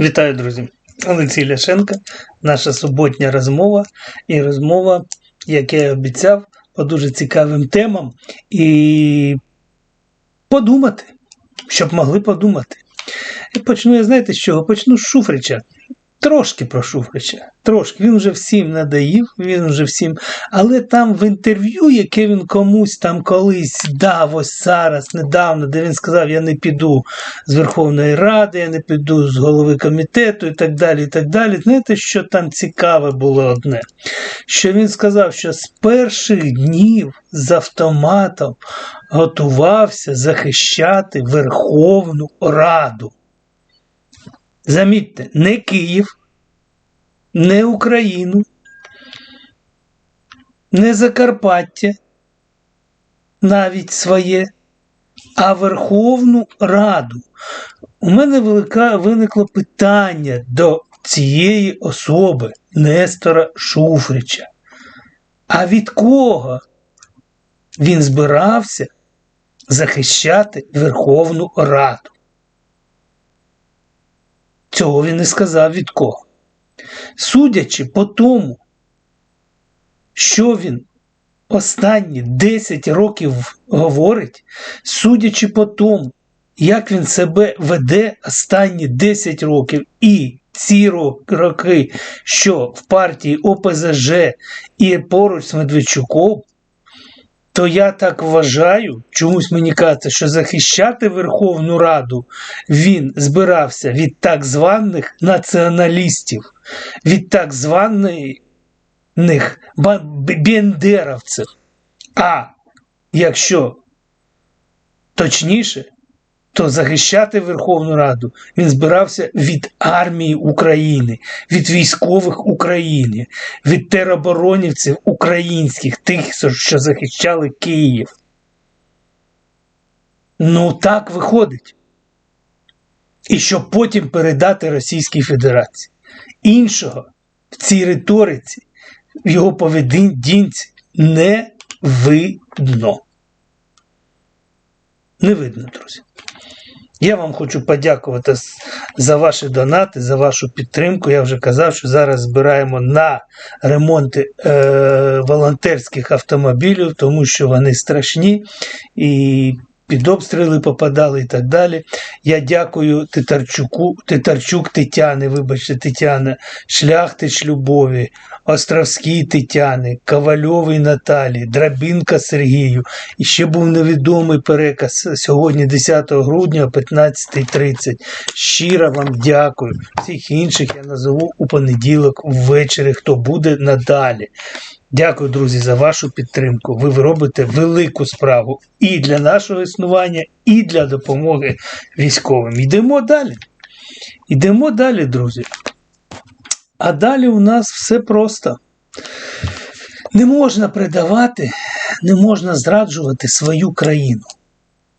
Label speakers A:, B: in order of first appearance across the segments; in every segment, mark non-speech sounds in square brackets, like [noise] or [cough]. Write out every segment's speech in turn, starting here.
A: Вітаю, друзі! Олексій Ляшенко, наша суботня розмова і розмова, як я обіцяв, по дуже цікавим темам і подумати, щоб могли подумати. Почну я, знаєте, з чого? Почну з Шуфрича. Трошки про Шуфрича. Трошки. Він вже всім надоїв, він вже всім. Але там в інтерв'ю, яке він комусь там колись дав, ось зараз, недавно, де він сказав, я не піду з Верховної Ради, я не піду з голови комітету і так далі. і так далі. Знаєте, що там цікаве було одне? Що він сказав, що з перших днів з автоматом готувався захищати Верховну Раду. Замітьте, не Київ, не Україну, не Закарпаття, навіть своє, а Верховну Раду. У мене велика, виникло питання до цієї особи Нестора Шуфрича. А від кого він збирався захищати Верховну Раду? Цього він не сказав від кого. Судячи по тому, що він останні 10 років говорить, судячи по тому, як він себе веде останні 10 років і ці роки, що в партії ОПЗЖ і поруч з Медведчуком, то я так вважаю, чомусь мені кажеться, що захищати Верховну Раду він збирався від так званих націоналістів, від так званих бендеровців. А якщо точніше, то захищати Верховну Раду він збирався від армії України, від військових України, від тероборонівців українських, тих, що захищали Київ. Ну так виходить. І щоб потім передати Російській Федерації. Іншого в цій риториці, в його поведінці не видно. Не видно, друзі. Я вам хочу подякувати за ваші донати, за вашу підтримку. Я вже казав, що зараз збираємо на ремонти е, волонтерських автомобілів, тому що вони страшні і під обстріли попадали і так далі. Я дякую Титарчуку, Титарчук Тетяни, вибачте, Тетяна, Шляхтич Любові, Островській Тетяни, Ковальовій Наталі, Драбінка Сергію. І ще був невідомий переказ сьогодні, 10 грудня о 15.30. Щиро вам дякую. Всіх інших я назову у понеділок ввечері, хто буде надалі. Дякую, друзі, за вашу підтримку. Ви робите велику справу і для нашого існування, і для допомоги військовим. Йдемо далі. Йдемо далі, друзі. А далі у нас все просто. Не можна предавати, не можна зраджувати свою країну.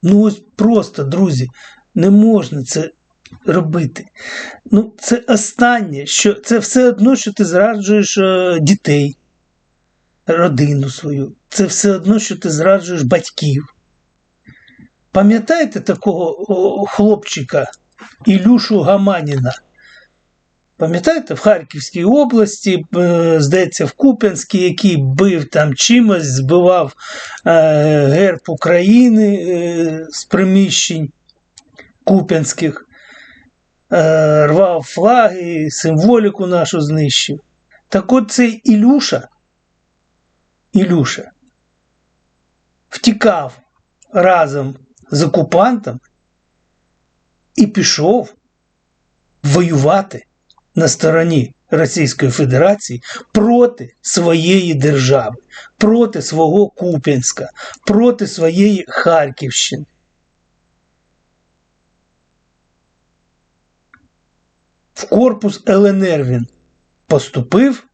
A: Ну, ось просто, друзі, не можна це робити. Ну, Це останнє, що це все одно, що ти зраджуєш е, дітей родину свою. Це все одно, що ти зраджуєш батьків. Пам'ятаєте такого хлопчика Ілюшу Гаманіна? Пам'ятаєте, в Харківській області, е, здається, в Куп'янській, який бив там чимось, збивав е, герб України е, з приміщень Куп'янських, рвав флаги, символіку нашу знищив. Так от цей Ілюша Ілюша втікав разом з окупантом і пішов воювати на стороні Російської Федерації проти своєї держави, проти свого Куп'янська, проти своєї Харківщини. В корпус ЛНР він поступив.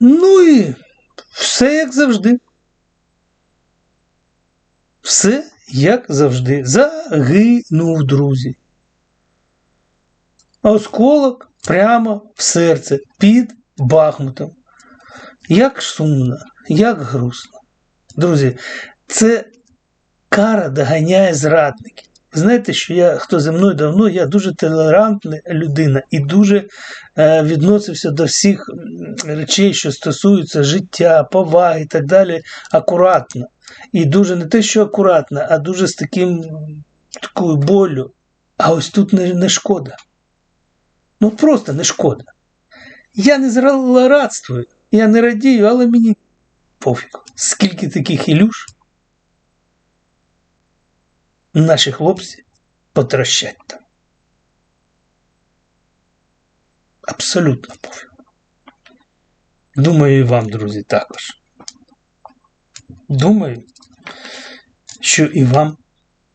A: Ну і все як завжди. Все як завжди. Загинув, друзі. Осколок прямо в серце під Бахмутом. Як сумно, як грустно. Друзі, це кара доганяє зрадників. Знаєте, що я, хто зі мною давно, я дуже толерантна людина і дуже е, відносився до всіх речей, що стосуються життя, поваги і так далі, акуратно. І дуже не те, що акуратно, а дуже з таким такою болю. А ось тут не, не шкода. Ну просто не шкода. Я не злорадствую, я не радію, але мені пофіг. Скільки таких ілюш наші хлопці потрощать там. Абсолютно пофіг. Думаю, і вам, друзі, також. Думаю, що і вам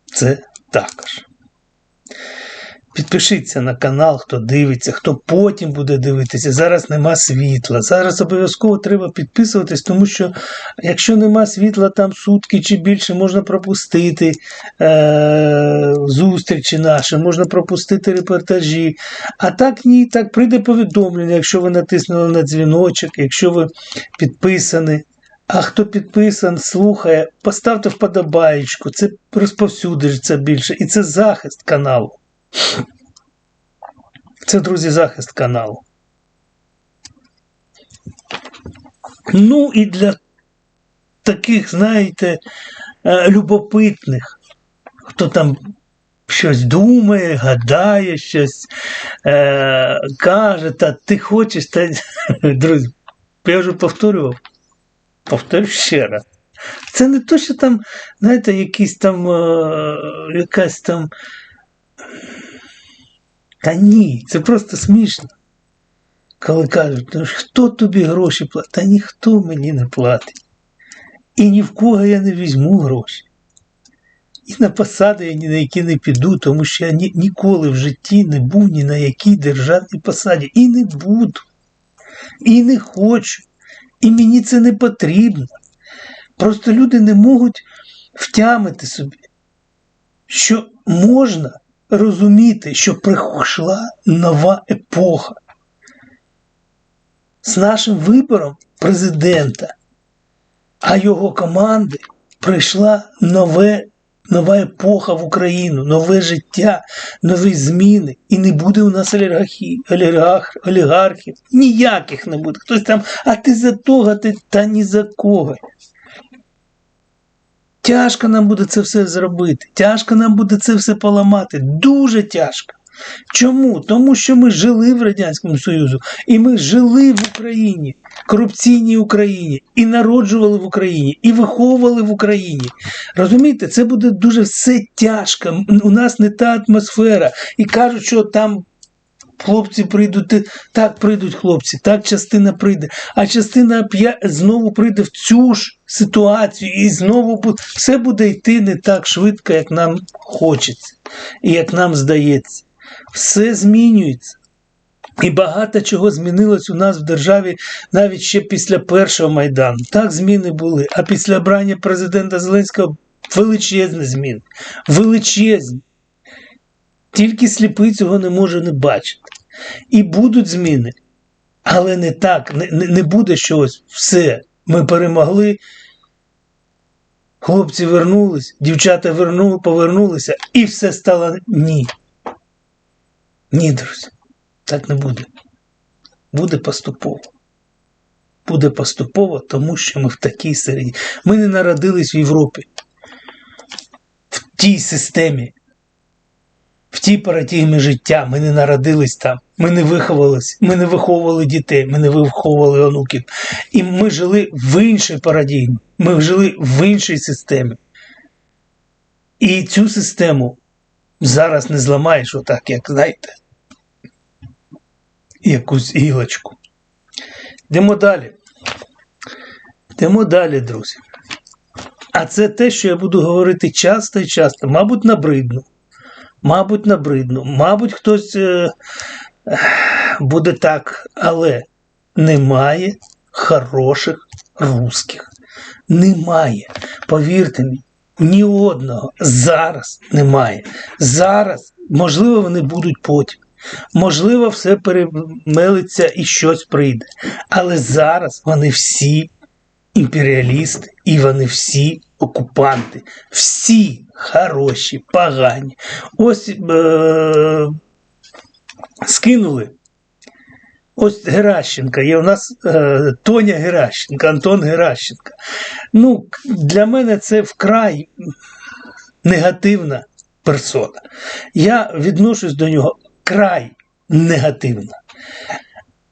A: це також. Підпишіться на канал, хто дивиться, хто потім буде дивитися. Зараз нема світла. Зараз обов'язково треба підписуватись, тому що якщо нема світла там сутки чи більше, можна пропустити е- зустрічі наші, можна пропустити репортажі. А так ні, так прийде повідомлення, якщо ви натиснули на дзвіночок, якщо ви підписані. А хто підписан, слухає, поставте вподобаєчку, це розповсюдиться більше. І це захист каналу. Це, друзі, захист каналу. Ну і для таких, знаєте, е, любопитних, хто там щось думає, гадає, щось е, каже, та ти хочеш, та [laughs] друзі, я вже повторював, повторю ще раз. Це не то, що там, знаєте, якісь там, е, якась там. Та ні, це просто смішно. Коли кажуть, ну хто тобі гроші платить? Та ніхто мені не платить. І ні в кого я не візьму гроші. І на посади я ні на які не піду, тому що я ні, ніколи в житті не був ні на якій державній посаді. І не буду. І не хочу. І мені це не потрібно. Просто люди не можуть втямити собі, що можна розуміти, що прийшла нова епоха. З нашим вибором президента, а його команди прийшла нове, нова епоха в Україну, нове життя, нові зміни. І не буде у нас олігарх, олігархів. Ніяких не буде. Хтось там, а ти за того, ти та ні за кого. Тяжко нам буде це все зробити, тяжко нам буде це все поламати. Дуже тяжко. Чому? Тому що ми жили в Радянському Союзу, і ми жили в Україні, корупційній Україні, і народжували в Україні, і виховували в Україні. Розумієте, це буде дуже все тяжко. У нас не та атмосфера. І кажуть, що там Хлопці прийдуть, так прийдуть хлопці, так частина прийде, а частина знову прийде в цю ж ситуацію, і знову все буде йти не так швидко, як нам хочеться, і як нам здається. Все змінюється. І багато чого змінилось у нас в державі навіть ще після першого Майдану. Так зміни були. А після обрання президента Зеленського величезні зміни. Величезні. Тільки сліпий цього не може не бачити. І будуть зміни, але не так, не, не, буде щось. Все. Ми перемогли. Хлопці вернулись, дівчата вернули, повернулися, і все стало ні. Ні, друзі, так не буде. Буде поступово. Буде поступово, тому що ми в такій середі. Ми не народились в Європі, в тій системі в тій парадігмі життя. Ми не народились там, ми не виховувалися, ми не виховували дітей, ми не виховували онуків. І ми жили в іншій парадігмі, ми жили в іншій системі. І цю систему зараз не зламаєш отак, як знаєте, якусь гілочку. Йдемо далі. Йдемо далі, друзі. А це те, що я буду говорити часто і часто, мабуть, набридно. Мабуть, набридно, мабуть, хтось е, буде так, але немає хороших русських. Немає. Повірте мені, ні одного. Зараз немає. Зараз, можливо, вони будуть потім. Можливо, все перемелиться і щось прийде. Але зараз вони всі імперіалісти, І вони всі окупанти, всі хороші, погані. Ось е- скинули. Ось Геращенка, є у нас е, Тоня Геращенка, Антон Геращенка. Ну, для мене це вкрай негативна персона. Я відношусь до нього край негативно.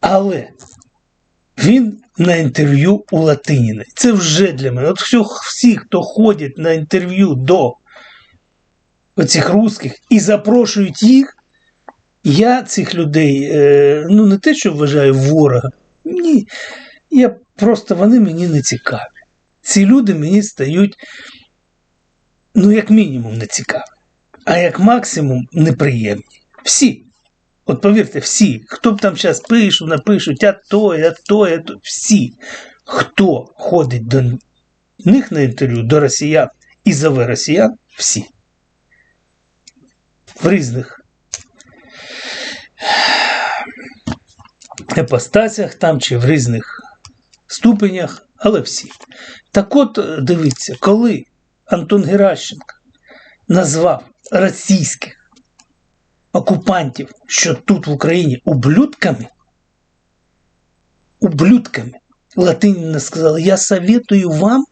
A: Але він на інтерв'ю у Латиніна. Це вже для мене. От всі, хто ходять на інтерв'ю до оцих русських і запрошують їх, я цих людей е, ну не те, що вважаю ворога. Ні. Я просто вони мені не цікаві. Ці люди мені стають, ну, як мінімум, не цікаві, а як максимум неприємні. Всі. От повірте, всі, хто б там зараз пишуть, напишуть, а то, а то, а то, всі, хто ходить до них на інтерв'ю, до росіян і зове росіян, всі. В різних епостасях там чи в різних ступенях, але всі. Так от, е, дивіться, коли Антон Геращенко назвав російських окупантів, що тут в Україні ублюдками, ублюдками, Латинина сказала, я советую вам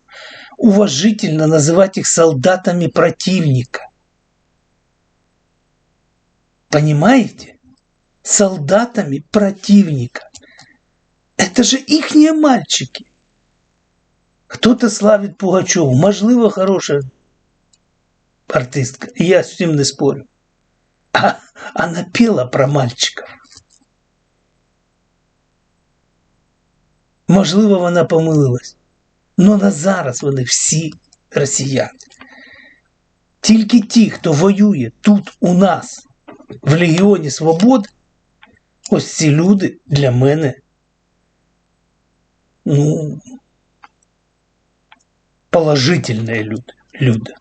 A: уважительно называть их солдатами противника. Понимаете? Солдатами противника. Это же ихние мальчики. Кто-то славит Пугачеву, можливо, хороша артистка, я з цим не спорю. А она пела про мальчиков. Можливо, вона помилилась. Но на зараз вони всі росіяни. Тільки ті, хто воює тут у нас, в Легіоні Свободи, ось ці люди для мене. Ну, положительні люди. люди.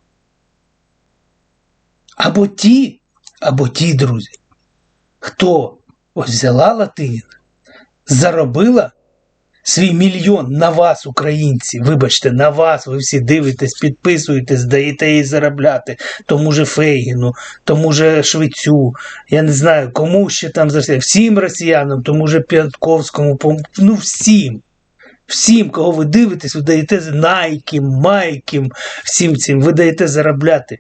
A: Або ті, або ті, друзі, хто ось взяла Латиніна, заробила свій мільйон на вас, українці, вибачте, на вас, ви всі дивитесь, підписуєтесь, даєте їй заробляти, тому же Фейгіну, тому же Швецю, я не знаю, кому ще там за всім росіянам, тому же П'ятковському, ну всім. Всім, кого ви дивитесь, ви даєте найким, майким, всім цим, ви даєте заробляти.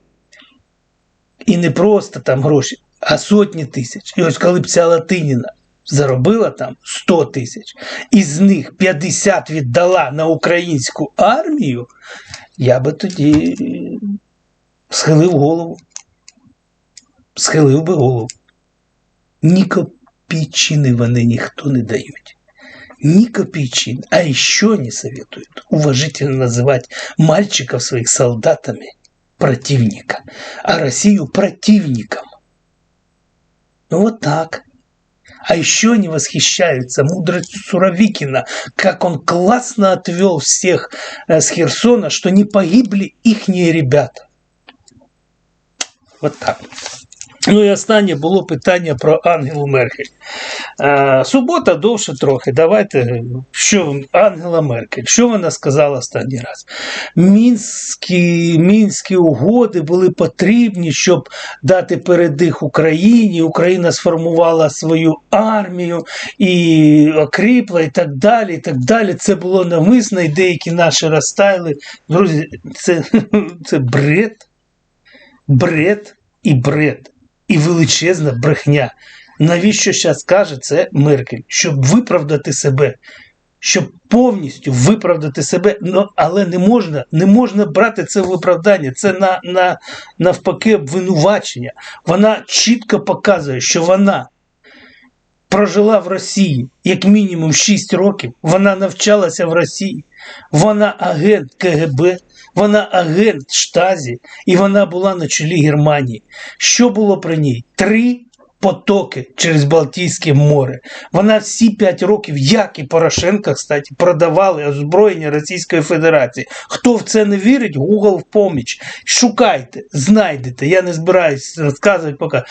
A: І не просто там гроші, а сотні тисяч. І ось коли б ця Латиніна заробила там 100 тисяч, із них 50 віддала на українську армію, я би тоді схилив голову. Схилив би голову. Ні копійчини вони ніхто не дають. Ни копейчин, а еще не советуют уважительно называть мальчиков своих солдатами противника, а Россию противником. Ну вот так. А еще они восхищаются мудростью Суровикина, как он классно отвел всех э, с Херсона, что не погибли ихние ребята. Вот так. Ну і останнє було питання про Ангелу Меркель. Е, субота довше трохи. Давайте, що Ангела Меркель, що вона сказала останній раз? Мінські, мінські угоди були потрібні, щоб дати передих Україні. Україна сформувала свою армію і окріпла, і так далі. і так далі. Це було навмисно, і деякі наші розтайли. Друзі, це, [laughs] це бред, бред і бред і величезна брехня. Навіщо зараз каже це Меркель? Щоб виправдати себе, щоб повністю виправдати себе, ну, але не можна не можна брати це виправдання, це на, на, навпаки обвинувачення. Вона чітко показує, що вона прожила в Росії як мінімум 6 років, вона навчалася в Росії, вона агент КГБ, вона агент Штазі, і вона була на чолі Германії. Що було при ній? Три потоки через Балтійське море. Вона всі п'ять років, як і Порошенко, кстати, продавали озброєння Російської Федерації. Хто в це не вірить, Google в поміч. Шукайте, знайдете. Я не збираюсь розказувати поки.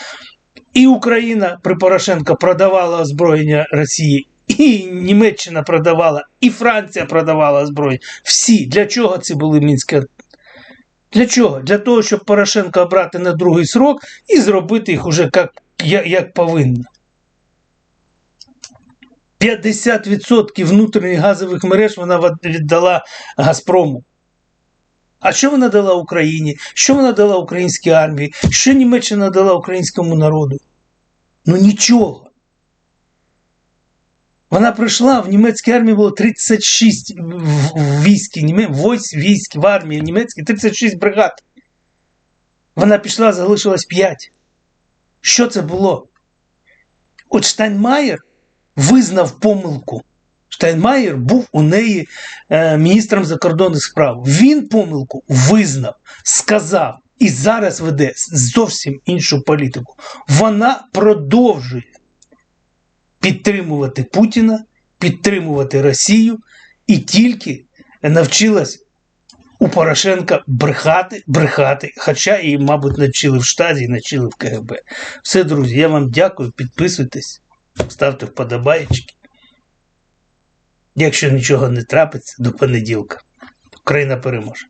A: І Україна при Порошенко продавала озброєння Росії, і Німеччина продавала, і Франція продавала зброю. Всі. Для чого це були мінські? Для чого? Для того, щоб Порошенка обрати на другий срок і зробити їх уже як, як повинно. 50% внутрішніх газових мереж вона віддала Газпрому. А що вона дала Україні? Що вона дала українській армії? Що Німеччина дала українському народу? Ну нічого. Вона прийшла, в німецькій армії було 36 в- в- військ, німе- військ в армії німецькій, 36 бригад. Вона пішла, залишилось 5. Що це було? От Штайнмаєр визнав помилку. Штайнмаєр був у неї е, міністром закордонних справ. Він помилку визнав, сказав і зараз веде зовсім іншу політику. Вона продовжує підтримувати Путіна, підтримувати Росію і тільки навчилась у Порошенка брехати, брехати, хоча і, мабуть, навчили в штаті і навчили в КГБ. Все, друзі, я вам дякую, підписуйтесь, ставте вподобайки. Якщо нічого не трапиться, до понеділка. Україна переможе.